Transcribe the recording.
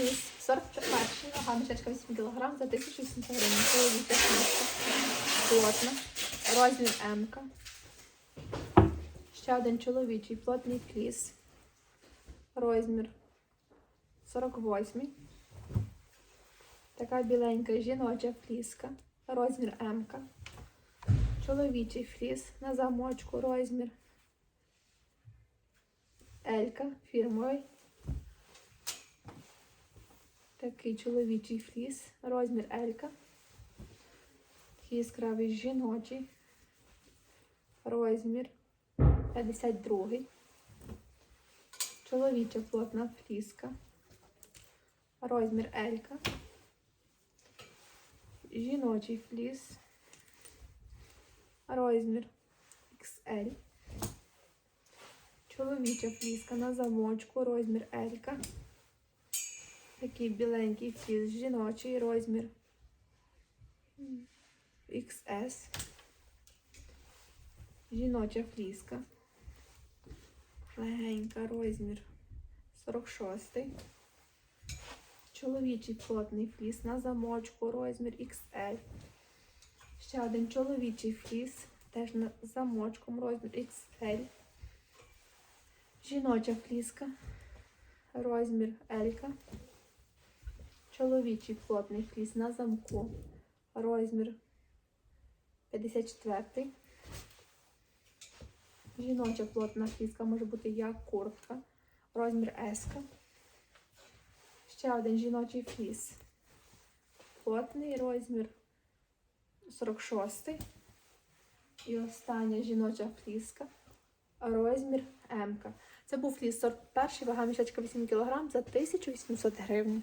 фліс 41, вага мішечка 8 кг за 1800 гривень. Чоловіча фліска. Плотна. Розмір М. Ще один чоловічий плотний фліс. Розмір 48. Така біленька жіноча фліска. Розмір М. Чоловічий фліс на замочку. Розмір Елька фірмовий. Такий чоловічий фліс. Розмір Елька. Такий яскравий жіночий. Розмір 52. Чоловіча плотна фліска. Розмір Елька. Жіночий фліс. Розмір XL. Чоловіча фліска на замочку, розмір Елька. Такий біленький фліс, жіночий розмір XS. Жіноча фліска. Легенька розмір 46. Чоловічий плотний фліс на замочку, розмір XL. Ще один чоловічий фліс, теж на замочком, розмір XL. Жіноча фліска, розмір Елька. Чоловічий плотний фліс на замку, розмір 54. Жіноча плотна фліска може бути як куртка, розмір S. Ще один жіночий фліс. Плотний розмір 46. І остання жіноча фліска. Розмір М. Це був фліс 41, вага мішечка 8 кг за 1800 гривень.